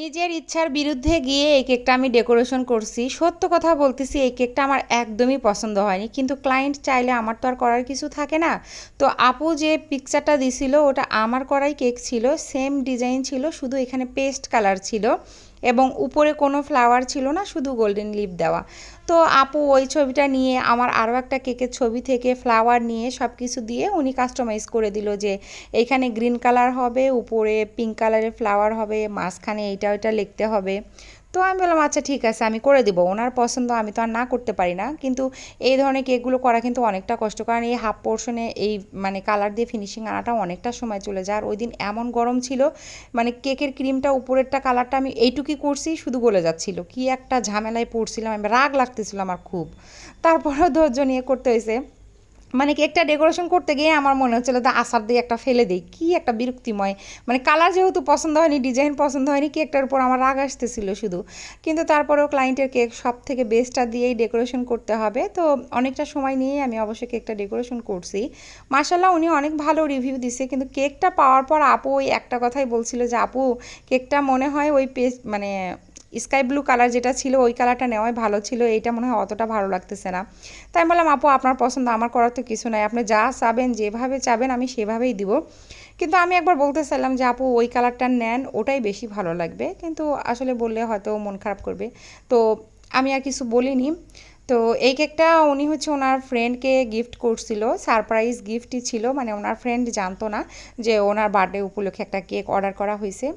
নিজের ইচ্ছার বিরুদ্ধে গিয়ে এই কেকটা আমি ডেকোরেশন করছি। সত্য কথা বলতেছি, এই কেকটা আমার একদমই পছন্দ হয়নি। কিন্তু ক্লায়েন্ট চাইলে আমার তো আর করার কিছু থাকে না। তো আপু যে পিকচারটা দিছিল, ওটা আমার করাই কেক ছিল। সেম ডিজাইন ছিল, শুধু এখানে পেস্ট কালার ছিল এবং উপরে কোনো ফ্লাওয়ার ছিল না, শুধু গোল্ডেন লিপ দেওয়া। তো আপু ওই ছবিটা নিয়ে, আমার আরও একটা কেকের ছবি থেকে ফ্লাওয়ার নিয়ে সব কিছু দিয়ে উনি কাস্টমাইজ করে দিল যে এইখানে গ্রিন কালার হবে, উপরে পিঙ্ক কালারের ফ্লাওয়ার হবে, মাঝখানে এইটা ওইটা লিখতে হবে। তো আমি বললাম আচ্ছা ঠিক আছে, আমি করে দিব। ওনার পছন্দ, আমি তো আর না করতে পারি না। কিন্তু এই ধরনের কেকগুলো করা কিন্তু অনেকটা কষ্ট, কারণ এই হাফ পোর্শনে এই মানে কালার দিয়ে ফিনিশিং আনাটা অনেকটা সময় চলে যায়। আর ওই দিন এমন গরম ছিল মানে কেকের ক্রিমটা উপরেরটা কালারটা আমি এইটুকুই করছি, শুধু গলে যাচ্ছিল। কি একটা ঝামেলায় পড়ছিলাম, আমি রাগ লাগতেছিল আমার খুব। তারপরেও ধৈর্য নিয়ে করতে হয়েছে মানে কেকটা ডেকোরেশন করতে গিয়ে আমার মনে হচ্ছিল যে আসার দিয়ে একটা ফেলে দিই। কী একটা বিরক্তিময়। মানে কালার যেহেতু পছন্দ হয়নি ডিজাইন পছন্দ হয়নি কেকটার উপর আমার রাগ আসতেছিল শুধু। কিন্তু তারপরেও ক্লায়েন্টের কেক সব থেকে বেস্টটা দিয়েই ডেকোরেশন করতে হবে। তো অনেকটা সময় নিয়েই আমি অবশ্যই কেকটা ডেকোরেশন করছি। মার্শাল্লাহ উনি অনেক ভালো রিভিউ দিছে। কিন্তু কেকটা পাওয়ার পর আপু ওই একটা কথাই বলছিল যে, আপু কেকটা মনে হয় ওই পেস্ট মানে স্কাই ব্লু কালার যেটা ছিল, ওই কালারটা নেওয়াই ভালো ছিল। এইটা মনে হয় অতটা ভালো লাগতেছে না। তাই বললাম, আপু, আপনার পছন্দ, আমার করার তো কিছু নাই। আপনি যা চাবেন, যেভাবে চাবেন, আমি সেভাবেই দিব। কিন্তু আমি একবার বলতে চাইলাম যে, আপু, ওই কালারটা নেন, ওটাই বেশি ভালো লাগবে। কিন্তু আসলে বললে হয়তো মন খারাপ করবে। তো আমি আর কিছু বলিনি। তো এই কেকটা উনি হচ্ছে ওনার ফ্রেন্ডকে গিফট করছিল সারপ্রাইজ গিফটই ছিল। মানে ওনার ফ্রেন্ড জানতো না যে, ওনার বার্থডে উপলক্ষে একটা কেক অর্ডার করা হয়েছে।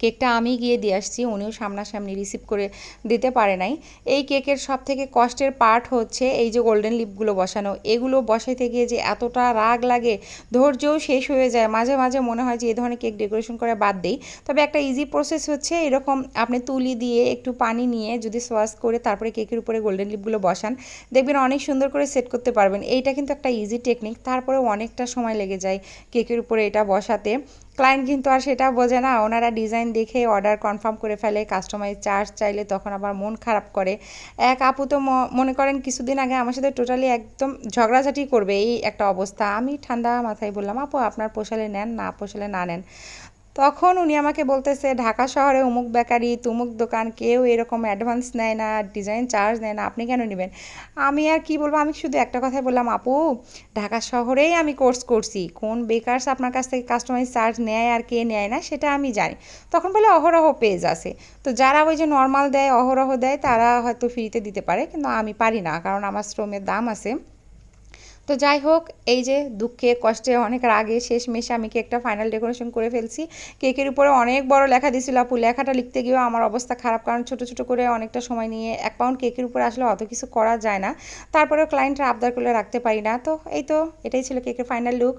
কেকটা আমি গিয়ে দিয়ে আসছি, উনিও সামনাসামনি রিসিভ করে দিতে পারে নাই। এই কেকের সব থেকে কষ্টের পার্ট হচ্ছে এই যে গোল্ডেন লিপগুলো বসানো। এগুলো বসাইতে গিয়ে যে এতটা রাগ লাগে, ধৈর্যও শেষ হয়ে যায়। মাঝে মাঝে মনে হয় যে এই ধরনের কেক ডেকোরেশন করে বাদ দেই। তবে একটা ইজি প্রসেস হচ্ছে এরকম আপনি তুলি দিয়ে একটু পানি নিয়ে যদি সোয়াশ করে তারপরে কেকের উপরে গোল্ডেন লিপগুলো বসান, দেখবেন অনেক সুন্দর করে সেট করতে পারবেন। এইটা কিন্তু একটা ইজি টেকনিক তারপরে অনেকটা সময় লেগে যায় কেকের উপরে এটা বসাতে। ক্লায়েন্ট কিন্তু আর সেটা বোঝে না। ওনারা ডিজাইন দেখে অর্ডার কনফার্ম করে ফেলে, কাস্টমাইজ চার্জ চাইলে তখন আবার মন খারাপ করে। এক আপু তো মনে করেন কিছুদিন আগে আমার সাথে টোটালি একদম ঝগড়াঝাটি করবে এই একটা অবস্থা। আমি ঠান্ডা মাথায় বললাম, আপু, আপনার পোষালে নেন, না পোষালে না নেন। তখন উনি আমাকে বলতেছে, ঢাকা শহরে অমুক বেকারি, তুমুক দোকান, কেউ এরকম অ্যাডভান্স নেয় না ডিজাইন চার্জ নেয় না, আপনি কেন নেবেন? আমি আর কি বলব, আমি শুধু একটা কথাই বললাম, আপু, ঢাকা শহরেই আমি কোর্স করছি, কোন বেকার্স আপনার কাছ থেকে কাস্টমাইজ চার্জ নেয় আর কে নেয় না, সেটা আমি জানি। তখন বলে, অহরহ পেজ আছে। তো যারা ওই যে নর্মাল দেয়, অহরহ দেয়, তারা হয়তো ফ্রিতে দিতে পারে, কিন্তু আমি পারি না, কারণ আমার শ্রমের দাম আছে। তো যাই হোক, এই যে দুঃখে, কষ্টে অনেক রাগে শেষ মেশে আমি কেকটা ফাইনাল ডেকোরেশন করে ফেলছি। কেকের উপরে অনেক বড় লেখা দিছিল আপু, লেখাটা লিখতে গিয়েও আমার অবস্থা খারাপ, কারণ ছোট ছোট করে অনেকটা সময় নিয়ে এক পাউন্ড কেকের উপরে আসলে অত কিছু করা যায় না। তারপরেও ক্লায়েন্টরা আবদার করলে রাখতে পারি না। তো এই তো, এটাই ছিল কেকের ফাইনাল লুক